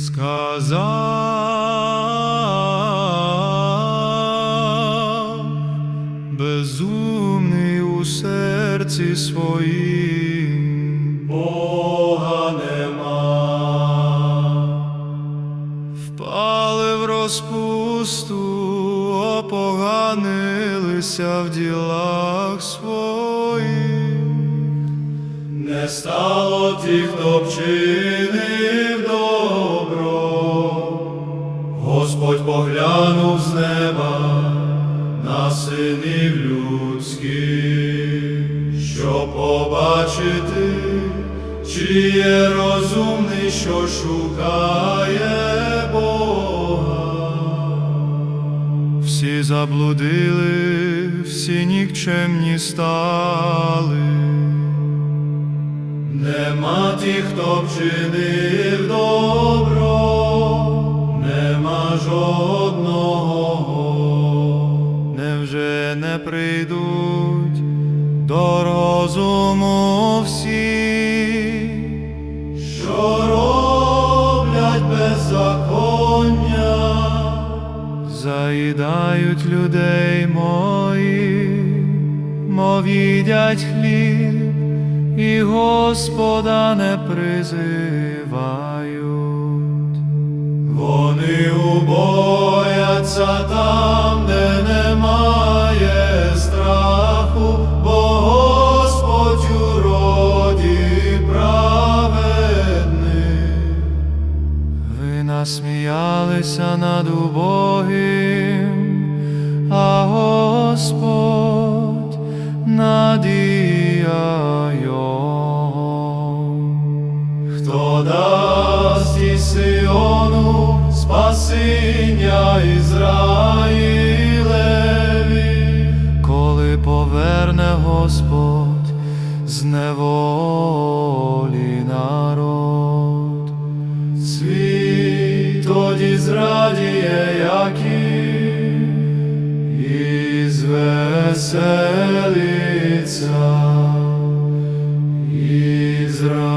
сказав, безумний у серці своїм, Бога нема, впали в розпусту, опоганилися в ділах своїх. Не стало тих, хто вчинив Господь поглянув з неба на синів людських, щоб побачити, чи є розумний, що шукає Бога. Всі заблудили, всі нікчемні стали. Нема тих, хто вчинив добро, нема жодного, невже не прийдуть до розуму всі, що роблять беззаконня, заїдають людей моїх, мов їдять хліб і Господа не призивають. Вони убояться там, де немає страху, бо Господь у роді праведний. Ви насміялися над убогим, а Господь надія Ізраїлеві, коли поверне Господь з неволі народ. Світ тоді зрадіє, як і звеселиться Ізраїль.